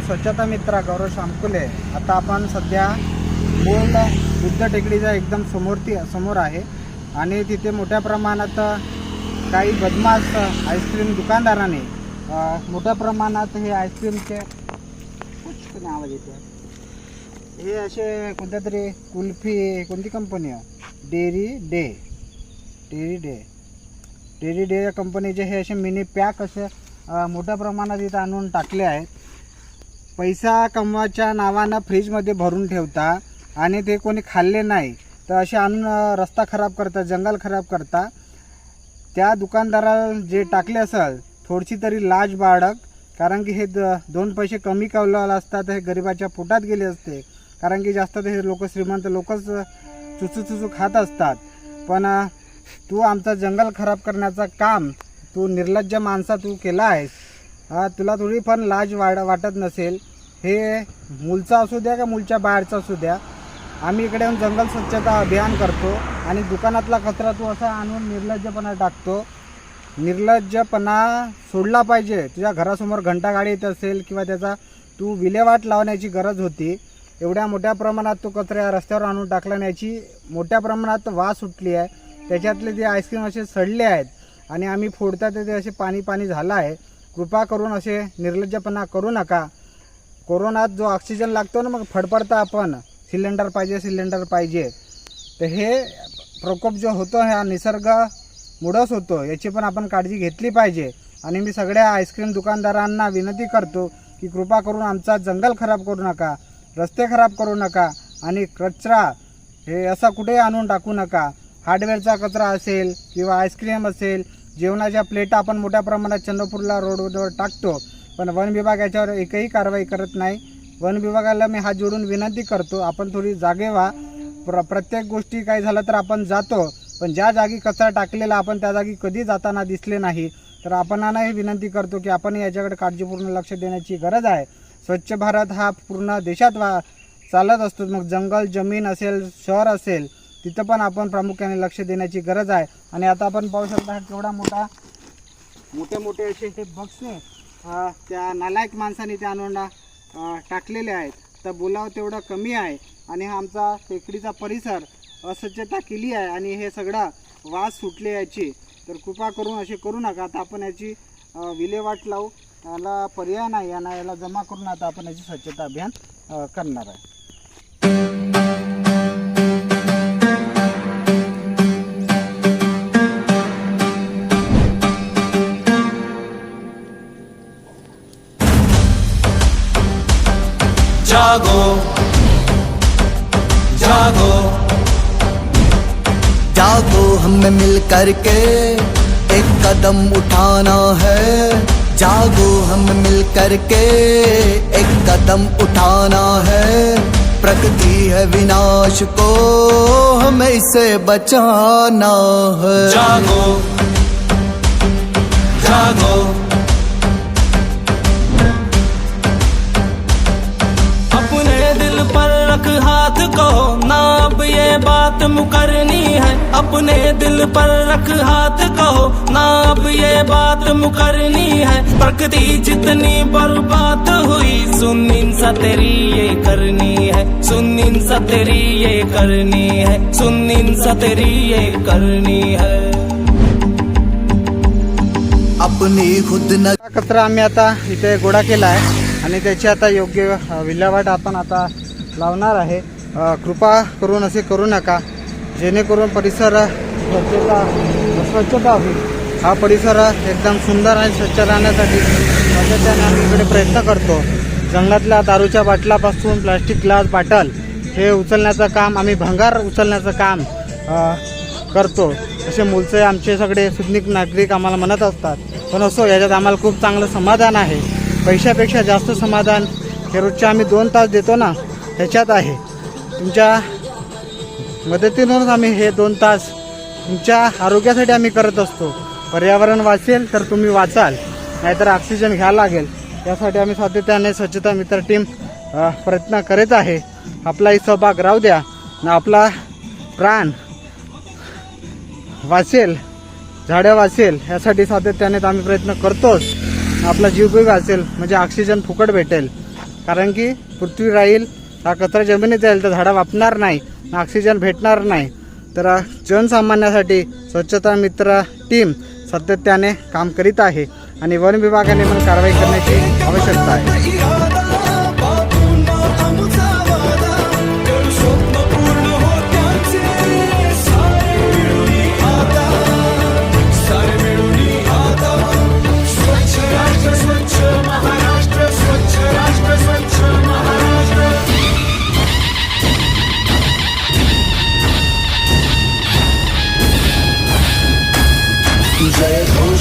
स्वच्छता मित्र गौरव शामकुले. आता आपण सध्या मूळ बुद्ध टेकडीच्या एकदम समोर ती समोर आहे. आणि तिथे मोठ्या प्रमाणात काही बदमाश आईस्क्रीम दुकानदाराने मोठ्या प्रमाणात हे आईस्क्रीमचे आवाज येते हे असे कोणत्या तरी कुल्फी कोणती कंपनी आहे? Dairy day. Dairy day. Dairy day या कंपनीचे हे असे मिनी पॅक असे मोठ्या प्रमाणात इथं आणून टाकले आहेत. पैसा कमवाच्या नावानं फ्रीजमध्ये भरून ठेवता आणि ते कोणी खाल्ले नाही तर असे आणून रस्ता खराब करता जंगल खराब करता त्या दुकानदाराला जे टाकले असेल थोडीशी तरी लाज बाळग कारण की हे द दोन पैसे कमी कवलाला असतात हे गरिबाच्या पोटात गेले असते कारण की जास्त हे लोक श्रीमंत लोकच चुचू चुचू खात असतात. पण तू आमचा जंगल खराब करण्याचं काम तू निर्लज्ज माणसा तू केला आहेस तुला थोडी पण लाज वाढ वाटत नसेल हे मूलचा असू द्या का मूलच्या बाहेरचा असू द्या आम्ही इकडे येऊन जंगल स्वच्छता अभियान करतो आणि दुकानातला कचरा तू असा आणून निर्लज्जपणा टाकतो. निर्लज्जपणा सोडला पाहिजे. तुझ्या घरासमोर घंटागाडी येत असेल किंवा त्याचा तू विल्हेवाट लावण्याची गरज होती एवढ्या मोठ्या प्रमाणात तो कचरा रस्त्यावर आणून टाकला याची मोठ्या प्रमाणात वास सुटली आहे. त्याच्यातले जे आईस्क्रीम असे सडले आहेत आणि आम्ही फोडता ते असे पाणी पाणी झालं आहे. कृपा करून असे निर्लज्जपणा करू नका. कोरोनात जो ऑक्सिजन लागतो ना मग फडफडता आपण. सिलेंडर पाहिजे सिलेंडर पाहिजे. तर हे प्रकोप जो होतो हा निसर्गामुळंच होतो. याची पण आपण काळजी घेतली पाहिजे. आणि मी सगळ्या आईस्क्रीम दुकानदारांना विनंती करतो की कृपा करून आमचा जंगल खराब करू नका रस्ते खराब करू नका आणि कचरा हे असा कुठेही आणून टाकू नका. हार्डवेअरचा कचरा असेल किंवा आईस्क्रीम असेल जेवणाच्या प्लेटा आपण मोठ्या प्रमाणात चंद्रपूरला रोडवर टाकतो. पण वन विभाग याच्यावर एकही कारवाई करत नाही. वन विभागाला मी हात जोडून विनंती करतो आपण थोडी जागे व्हा. प्र प्रत्येक गोष्टी काही झालं तर आपण जातो पण ज्या जागी कचरा टाकलेला आपण त्या जागी कधी जाताना दिसले नाही. तर आपणांनाही विनंती करतो की आपण याच्याकडे काळजीपूर्ण लक्ष देण्याची गरज आहे. स्वच्छ भारत हा पूर्ण देशात वा चालत असतो. मग जंगल जमीन असेल शहर असेल तिथं पण आपण प्रामुख्याने लक्ष देण्याची गरज आहे. आणि आता आपण पाहू शकता केवढा मोठा मोठे मोठे असे हे बक्से त्या नालायक माणसाने त्या अनोंडा टाकलेले आहेत. तर बोलाव तेवढं कमी आहे. आणि हा आमचा टेकडीचा परिसर अस्वच्छता केली आहे आणि हे सगळा वास सुटले याची. तर कृपा करून असे करू नका. आता आपण याची विल्हेवाट लावू. याला पर्याय नाही. यांना याला जमा करून आता आपण याची स्वच्छता अभियान करणार आहे. हम मिल करके एक कदम उठाना है। जागो हम मिल करके एक कदम उठाना है। प्रकृति है विनाश को हमें इसे बचाना है। जागो जागो। बात मुकरनी है अपने दिल पर रख हाथ कहो ना अब ये बात मुकरनी है। प्रकृति जितनी बर्बाद हुई सुनिन सा तेरी ये करनी है सुनिन सा तेरी ये करनी है सुनिन सा तेरी ये करनी है। अपनी खुद न कचरा आम्ही आता इथे गोळा केला आहे आणि त्याची आता योग्य विल्हेवाट आपण आता लावणार आहे. कृपा करून असे करू नका. जेणेकरून परिसर स्वच्छता स्वच्छता होईल. हा परिसर एकदम सुंदर आणि स्वच्छ राहण्यासाठी सातत्याने आम्ही इकडे प्रयत्न करतो. जंगलातल्या दारूच्या बाटलापासून प्लास्टिक ग्लास बाटल हे उचलण्याचं काम आम्ही भंगार उचलण्याचं काम करतो. असे मुलचे आमचे सगळे सुज्ञिक नागरिक आम्हाला म्हणत असतात. पण असो याच्यात आम्हाला खूप चांगलं समाधान आहे. पैशापेक्षा जास्त समाधान हे रोजचे आम्ही दोन तास देतो ना ह्याच्यात आहे. तुमच्या मदतीतूनच आम्ही हे दोन तास तुमच्या आरोग्यासाठी आम्ही करत असतो. पर्यावरण वाचेल तर तुम्ही वाचाल नाहीतर ऑक्सिजन घ्यायला लागेल. यासाठी आम्ही सातत्याने स्वच्छता मित्र टीम प्रयत्न करत आहे. आपलाही सहभाग राहू द्या. आपला प्राण वाचेल झाडं वाचेल यासाठी सातत्याने आम्ही प्रयत्न करतोच. आपला जीव वाचेल म्हणजे ऑक्सिजन फुकट भेटेल. कारण की पृथ्वी राहील हा कचरा जमिनीत जाईल तर झाडं वापणार नाही ऑक्सिजन भेटणार नाही. तर जनसामान्यासाठी स्वच्छता मित्र टीम सातत्याने काम करीत आहे आणि वन विभागाने पण कारवाई करण्याची आवश्यकता आहे. say